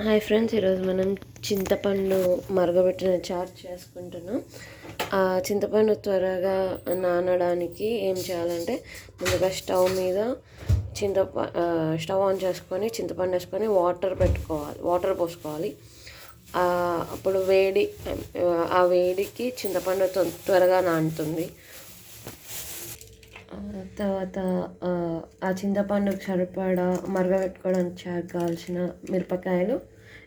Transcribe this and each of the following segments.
Hi friends ఈరోజు మనం చింతపండు మరగబెట్టిన చారు చేసుకుంటున్నాం. ఆ చింతపండు త్వరగా నానడానికి ఏం చేయాలంటే ముందుగా స్టవ్ మీద చింతప స్టవ్ ఆన్ చేసుకొని చింతపండు వేసుకొని వాటర్ పెట్టుకోవాలి వాటర్ పోసుకోవాలి. అప్పుడు వేడి ఆ వేడికి చింతపండు త్వరగా నానుతుంది. తర్వాత ఆ, చింతపండుకు సరిపడా మరగబెట్టుకోవడానికి చారు కావాల్సిన మిరపకాయలు.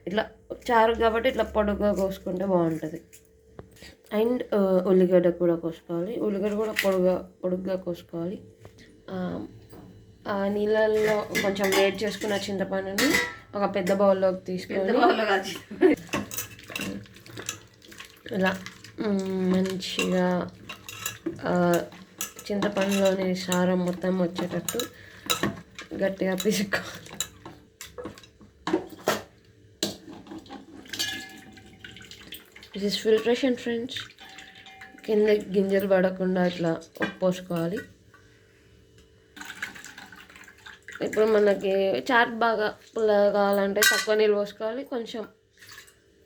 ఇట్లా చారు కాబట్టి ఇట్లా పొడుగ్గా కోసుకుంటే బాగుంటుంది. అండ్ ఉల్లిగడ్డ కూడా కోసుకోవాలి. ఉల్లిగడ్డ కూడా పొడుగా పొడుగ్గా కోసుకోవాలి. ఆ, నీళ్ళల్లో కొంచెం వేడి చేసుకున్న చింతపండుని ఒక పెద్ద బౌల్లోకి తీసుకొని ఇలా మంచిగా చింతపండులోని సారం మొత్తం వచ్చేటట్టు గట్టిగా పిసుకో. దిస్ ఇస్ ఫిల్ట్రేషన్ ఫ్రెండ్స్ కింద గింజలు పడకుండా ఇట్లా పోసుకోవాలి. ఇప్పుడు మనకి చాట్ బాగా పుల్లగా కావాలంటే తక్కువ నీళ్ళు పోసుకోవాలి. కొంచెం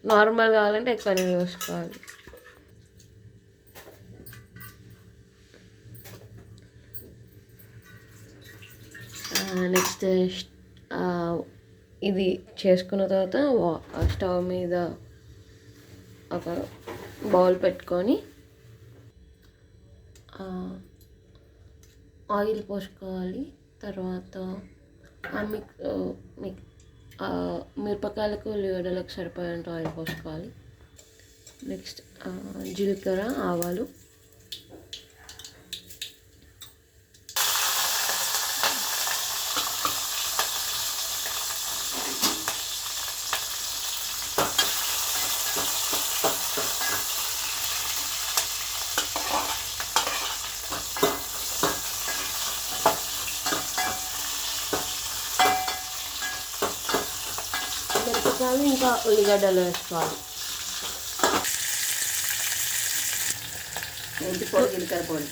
నార్మల్ కావాలంటే ఎక్కువ నీళ్ళు పోసుకోవాలి. నెక్స్ట్ ఇది చేసుకున్న తర్వాత స్టవ్ మీద ఒక బౌల్ పెట్టుకొని ఆయిల్ పోసుకోవాలి. తర్వాత మిక్ మిక్ మిరపకాయలకు ఉల్లిగడ్డలకు సరిపోయేంత ఆయిల్ పోసుకోవాలి. నెక్స్ట్ జీలకర్ర ఆవాలు. మిరపకాయలు ఇంకా ఉల్లిగడ్డలు వేసుకోవాలి. మెంతి పొడి జీలకర్ర పొడి.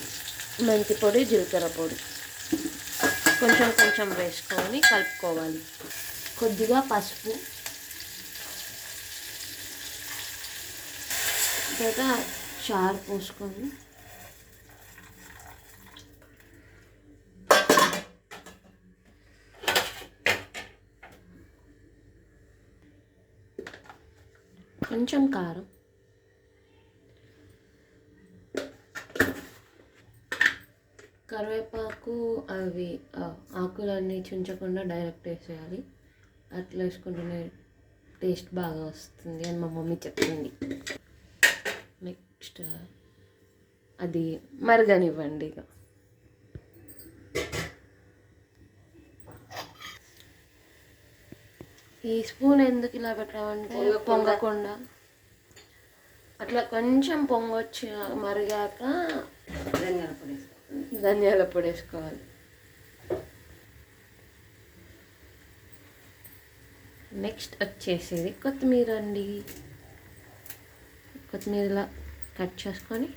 మెంతి పొడి జీలకర్ర పొడి. కొంచెం కొంచెం వేసుకొని కలుపుకోవాలి. కొద్దిగా పసుపు. తర్వాత చారు పోసుకొని కొంచెం కారం. కరివేపాకు అవి ఆకులన్నీ చుంచకుండా డైరెక్ట్ వేసేయాలి. అట్లా వేసుకుంటేనే టేస్ట్ బాగా వస్తుంది అని మా మమ్మీ చెప్పింది. నెక్స్ట్ అది మరగనివ్వండి ఇక. ఈ స్పూన్ ఎందుకు ఇలా పెట్టామంటే పొంగకుండా. అట్లా కొంచెం పొంగొచ్చి మరిగాక ధనియాల పొడి. ధనియాల పొడి వేసుకోవాలి. నెక్స్ట్ వచ్చేసేది కొత్తిమీర అండి. కొత్తిమీర ఇలా కట్ చేసుకొని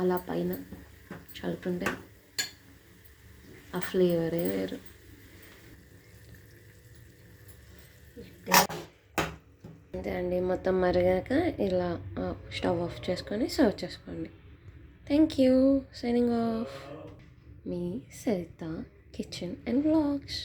అలా పైన చల్లుతుంటే ఆ ఫ్లేవరే వేరు. అంతే అండి. మొత్తం మరిగాక ఇలా స్టవ్ ఆఫ్ చేసుకొని సర్వ్ చేసుకోండి. Thank you. సైనింగ్ ఆఫ్ మీ సరిత కిచెన్ అండ్ బ్లాగ్స్.